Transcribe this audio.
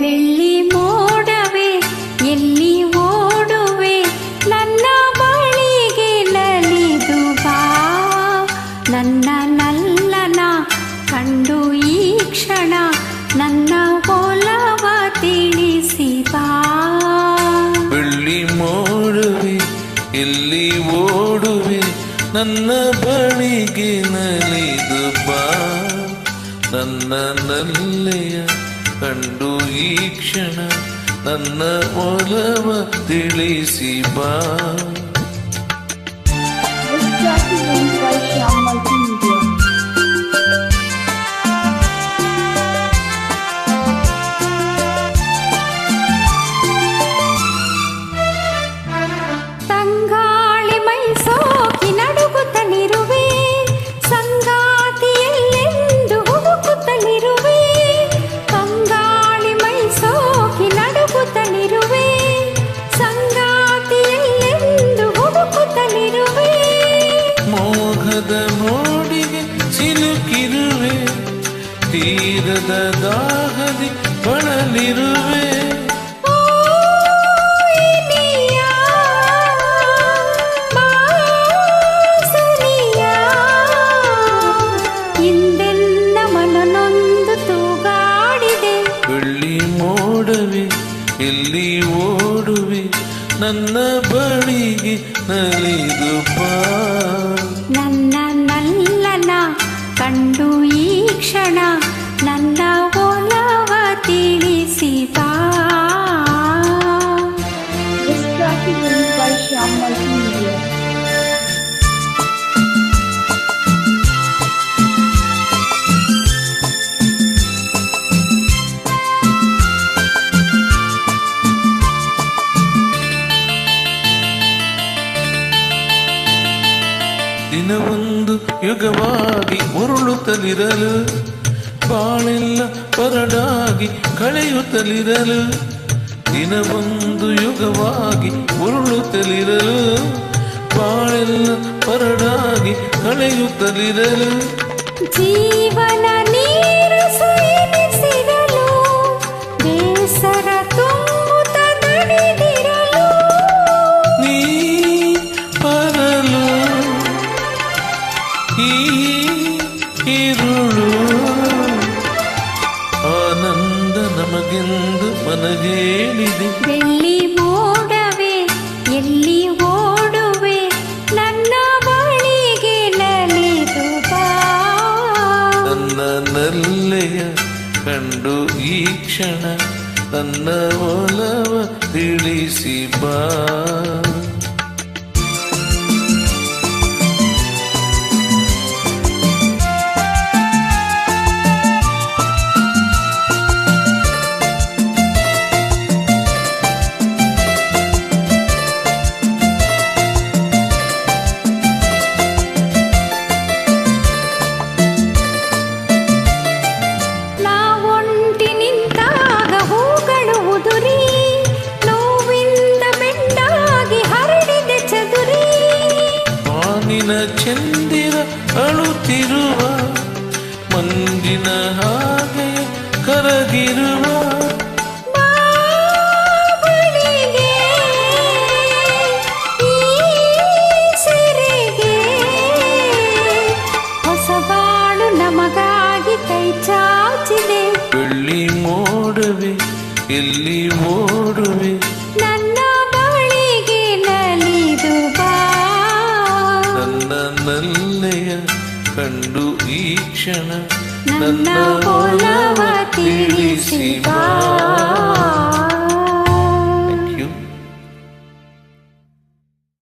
ಬೆಳ್ಳಿ ಮೋಡವೆ, ಎಲ್ಲಿ ಓಡುವೆ? ನನ್ನ ಬಳಿಗೆ ನಲಿದು ಬಾ. ನನ್ನ ನಲ್ಲನ ಕಂಡು ಈ ಕ್ಷಣ ನನ್ನ ಓಲವ ತಿಳಿಸಿ ಬಾ. ಬೆಳ್ಳಿ ಮೋಡುವೆ, ಎಲ್ಲಿ ಓಡುವೆ? ನನ್ನ ಬಳಿಗೆ ನಲಿದು ಬಾ. ನನ್ನ ನಲ್ಲೆಯ ಕಂಡು ಈ ಕ್ಷಣ ನನ್ನ ಒಲವ ತಿಳಿಸಿ ಬಾ ತೀರದ ದಾಹದಿ ಬಳಲಿರುವೆ ಓ ಇನಿಯ ಬಾಸುರಿಯ ಇಂದೆನ್ನ ಮನನೊಂದು ತೂಗಾಡಿದೆ ಬೆಳ್ಳಿ ಮೋಡವೆ ಎಲ್ಲಿ ಓಡುವೆ ನನ್ನ ಬಳಿಗೆ ನಲಿದು ಬಾ ನನ್ನ ನಲ್ಲನ ಕಂಡು ಈ ಕ್ಷಣ ನನ್ನ ದಿನವೊಂದು ಯುಗವಾಗಿ ಉರುಳುತ್ತಲಿರಲು ಬಾಳೆಲ್ಲ ಪರಡಾಗಿ ಕಳೆಯುತ್ತಲಿರಲು ದಿನವೊಂದು ಯುಗವಾಗಿ ಉರುಳುತ್ತಲಿರಲು ಬಾಳೆಲ್ಲ ಪರಡಾಗಿ ಕಳೆಯುತ್ತಲಿರಲು. ಜೀವನ ಆನಂದ ನಮಗೆಂದು ಮನಗೇಳಿದೆ ಬೆಳ್ಳಿ ಮೋಡವೇ ಎಲ್ಲಿ ಓಡುವೆ ನನ್ನ ಬಳಿಗೆ ನಲಿದು ಬಾ. ನನ್ನ ನಲ್ಲೆಯ ಕಂಡು ಈ ಕ್ಷಣ ನನ್ನ ಒಲವ ತಿಳಿಸಿ ಬಾ. ಅಳುತ್ತಿರುವ ಮಂಜಿನ ಹಾಗೆ ಕರಗಿರುವ ಬೆಳ್ಳಿ ಮೋಡವೆ ಎಲ್ಲಿ ಓಡುವೆ ನನ್ನ ಒಲವ ತಿಳಿಸಿದ